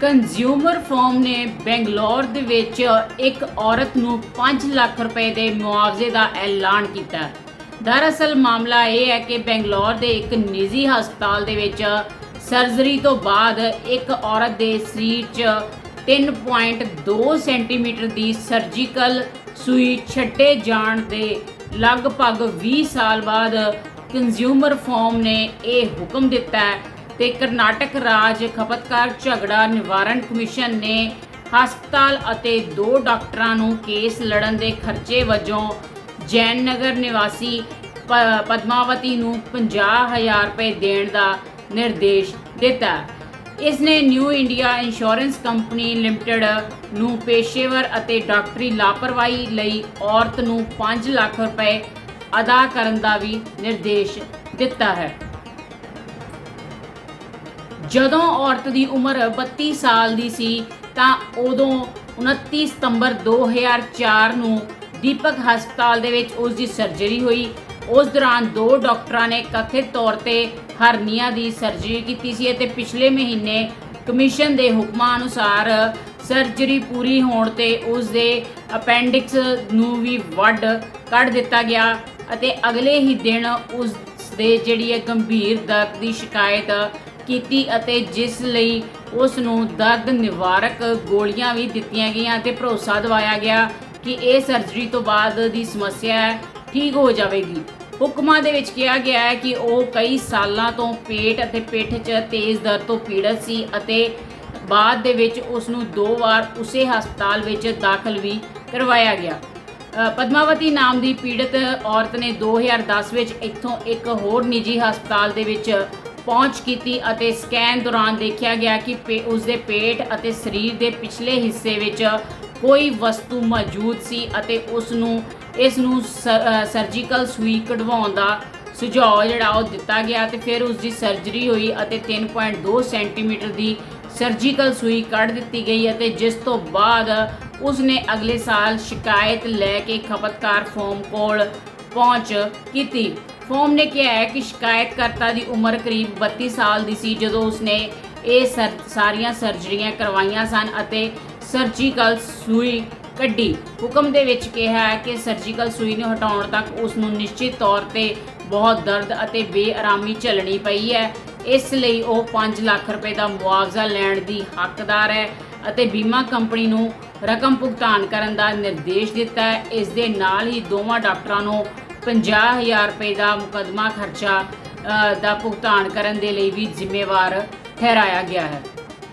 Consumer form ਨੇ ਬੈਂਗਲੌਰ ਦੇ ਵਿੱਚ ਇੱਕ ਔਰਤ ਨੂੰ 5 ਲੱਖ ਰੁਪਏ ਦੇ ਮੁਆਵਜ਼ੇ ਦਾ ਐਲਾਨ ਕੀਤਾ। ਦਰਅਸਲ ਮਾਮਲਾ ਇਹ ਹੈ ਕਿ ਬੈਂਗਲੌਰ ਦੇ ਇੱਕ ਨਿੱਜੀ ਹਸਪਤਾਲ ਦੇ ਵਿੱਚ ਸਰਜਰੀ ਤੋਂ ਬਾਅਦ ਇੱਕ ਔਰਤ ਦੇ ਸਰੀਰ 'ਚ 3.2 ਸੈਂਟੀਮੀਟਰ ਦੀ ਸਰਜੀਕਲ ਸੂਈ ਛੱਡੇ ਜਾਣ ਦੇ ਲਗਭਗ 20 ਸਾਲ ਬਾਅਦ ਕੰਜ਼ਿਊਮਰ ਫੋਰਮ ਨੇ ਇਹ ਹੁਕਮ ਦਿੱਤਾ ਹੈ ਤੇ ਕਰਨਾਟਕ ਰਾਜ ਖਪਤਕਾਰ ਝਗੜਾ ਨਿਵਾਰਣ ਕਮਿਸ਼ਨ ਨੇ ਹਸਪਤਾਲ ਅਤੇ ਦੋ ਡਾਕਟਰਾਂ ਨੂੰ ਕੇਸ ਲੜਨ ਦੇ ਖਰਚੇ ਵਜੋਂ ਜੈਨ ਨਗਰ ਨਿਵਾਸੀ ਪਦਮਾਵਤੀ ਨੂੰ 50000 ਰੁਪਏ ਦੇਣ ਦਾ ਨਿਰਦੇਸ਼ ਦਿੱਤਾ। ਇਸ ਨੇ New India Insurance Company Limited ਨੂੰ ਪੇਸ਼ੇਵਰ ਅਤੇ ਡਾਕਟਰੀ ਲਾਪਰਵਾਹੀ ਲਈ ਔਰਤ ਨੂੰ 5 ਲੱਖ ਰੁਪਏ ਅਦਾ ਕਰਨ ਦਾ ਵੀ ਨਿਰਦੇਸ਼ ਦਿੱਤਾ ਹੈ। ਜਦੋਂ ਔਰਤ ਦੀ ਉਮਰ 32 ਸਾਲ ਦੀ ਸੀ, ਤਾਂ ਉਦੋਂ 29 ਸਤੰਬਰ 2004 ਨੂੰ ਦੀਪਕ ਹਸਪਤਾਲ ਦੇ ਵਿੱਚ ਉਸ ਦੀ ਸਰਜਰੀ ਹੋਈ। ਉਸ ਦੌਰਾਨ ਦੋ ਡਾਕਟਰਾਂ ਨੇ ਕਥਿਤ ਤੌਰ ਤੇ ਹਰਨੀਆ ਦੀ ਸਰਜਰੀ ਕੀਤੀ ਸੀ ਅਤੇ ਪਿਛਲੇ ਮਹੀਨੇ ਕਮਿਸ਼ਨ ਦੇ ਹੁਕਮਾਂ ਅਨੁਸਾਰ ਸਰਜਰੀ ਪੂਰੀ ਹੋਣ ਤੇ ਉਸ ਦੇ ਅਪੈਂਡਿਕਸ ਨੂੰ ਵੀ ਵੱਢ ਕੱਢ ਦਿੱਤਾ ਗਿਆ ਅਤੇ ਅਗਲੇ ਹੀ ਦਿਨ ਉਸ ਦੇ ਜਿਹੜੀ ਹੈ ਗੰਭੀਰ ਦਰਦ ਦੀ ਸ਼ਿਕਾਇਤ ਕੀਤੀ ਅਤੇ ਜਿਸ ਲਈ ਉਸ ਨੂੰ ਦਰਦ ਨਿਵਾਰਕ ਗੋਲੀਆਂ ਵੀ ਦਿੱਤੀਆਂ ਗਈਆਂ ਤੇ ਭਰੋਸਾ ਦਿਵਾਇਆ ਗਿਆ ਕਿ ਇਹ ਸਰਜਰੀ ਤੋਂ ਬਾਅਦ ਦੀ ਸਮੱਸਿਆ ਠੀਕ ਹੋ ਜਾਵੇਗੀ। ਹੁਕਮਾਂ ਦੇ ਵਿੱਚ ਕਿਹਾ ਗਿਆ ਹੈ ਕਿ ਉਹ ਕਈ ਸਾਲਾਂ ਤੋਂ ਪੇਟ ਅਤੇ ਪਿੱਠ 'ਚ ਤੇਜ਼ ਦਰਦ ਤੋਂ ਪੀੜਤ ਸੀ ਅਤੇ ਬਾਅਦ ਦੇ ਵਿੱਚ ਉਸ ਨੂੰ ਦੋ ਵਾਰ ਉਸੇ ਹਸਪਤਾਲ ਵਿੱਚ ਦਾਖਲ ਵੀ ਕਰਵਾਇਆ ਗਿਆ। ਪਦਮਾਵਤੀ ਨਾਮ ਦੀ ਪੀੜਤ ਔਰਤ ਨੇ 2010 ਵਿੱਚ ਇੱਥੋਂ ਇੱਕ ਹੋਰ ਨਿੱਜੀ ਹਸਪਤਾਲ ਦੇ ਵਿੱਚ ਪਹੁੰਚ ਕੀਤੀ ਅਤੇ ਸਕੈਨ ਦੌਰਾਨ ਦੇਖਿਆ ਗਿਆ ਕਿ ਪੇ- ਉਸ ਦੇ ਪੇਟ ਅਤੇ ਸਰੀਰ ਦੇ ਪਿਛਲੇ ਹਿੱਸੇ ਵਿੱਚ ਕੋਈ ਵਸਤੂ ਮੌਜੂਦ ਸੀ ਅਤੇ ਉਸ ਨੂੰ ਇਸ ਨੂੰ ਸਰਜੀਕਲ ਸੂਈ ਕਢਵਾਉਣ ਦਾ ਸੁਝਾਅ ਜਿਹੜਾ ਉਹ ਦਿੱਤਾ ਗਿਆ ਤੇ ਫਿਰ ਉਸ ਦੀ ਸਰਜਰੀ ਹੋਈ ਅਤੇ 3.2 ਸੈਂਟੀਮੀਟਰ ਦੀ ਸਰਜੀਕਲ ਸੂਈ ਕੱਢ ਦਿੱਤੀ ਗਈ ਅਤੇ ਜਿਸ ਤੋਂ ਬਾਅਦ ਉਸ ਨੇ ਅਗਲੇ ਸਾਲ ਸ਼ਿਕਾਇਤ ਲੈ ਕੇ ਖਪਤਕਾਰ ਫੋਰਮ ਕੋਲ ਪਹੁੰਚ ਕੀਤੀ। ਫੋਮ ਨੇ ਕਿਹਾ ਹੈ ਕਿ ਸ਼ਿਕਾਇਤਕਰਤਾ ਦੀ ਉਮਰ ਕਰੀਬ 32 ਸਾਲ ਦੀ ਸੀ, ਜਦੋਂ ਉਸਨੇ ਇਹ ਸਰ- ਸਾਰੀਆਂ ਸਰਜਰੀਆਂ ਕਰਵਾਈਆਂ ਸਨ ਅਤੇ ਸਰਜੀਕਲ ਸੂਈ ਕੱਢੀ। ਹੁਕਮ ਦੇ ਵਿੱਚ ਕਿਹਾ ਹੈ ਕਿ ਸਰਜੀਕਲ ਸੂਈ ਨੂੰ ਹਟਾਉਣ ਤੱਕ ਉਸ ਨੂੰ ਨਿਸ਼ਚਿਤ ਤੌਰ ਤੇ ਬਹੁਤ ਦਰਦ ਅਤੇ ਬੇਆਰਾਮੀ ਝੱਲਣੀ ਪਈ ਹੈ। ਇਸ ਲਈ ਉਹ 5 ਲੱਖ ਰੁਪਏ ਦਾ ਮੁਆਵਜ਼ਾ ਲੈਣ ਦੀ ਹੱਕਦਾਰ ਹੈ। ਅਤੇ ਬੀਮਾ ਕੰਪਨੀ ਨੂੰ ਰਕਮ ਭੁਗਤਾਨ ਕਰਨ ਦਾ ਨਿਰਦੇਸ਼ ਦਿੱਤਾ ਹੈ। ਇਸ ਦੇ ਨਾਲ ਹੀ ਦੋਵਾਂ ਡਾਕਟਰਾਂ ਨੂੰ 50000 ਰੁਪਏ ਦਾ ਮੁਕੱਦਮਾ ਖਰਚਾ ਦਾ ਭੁਗਤਾਨ ਕਰਨ ਦੇ ਲਈ ਵੀ ਜ਼ਿੰਮੇਵਾਰ ਠਹਿਰਾਇਆ ਗਿਆ ਹੈ।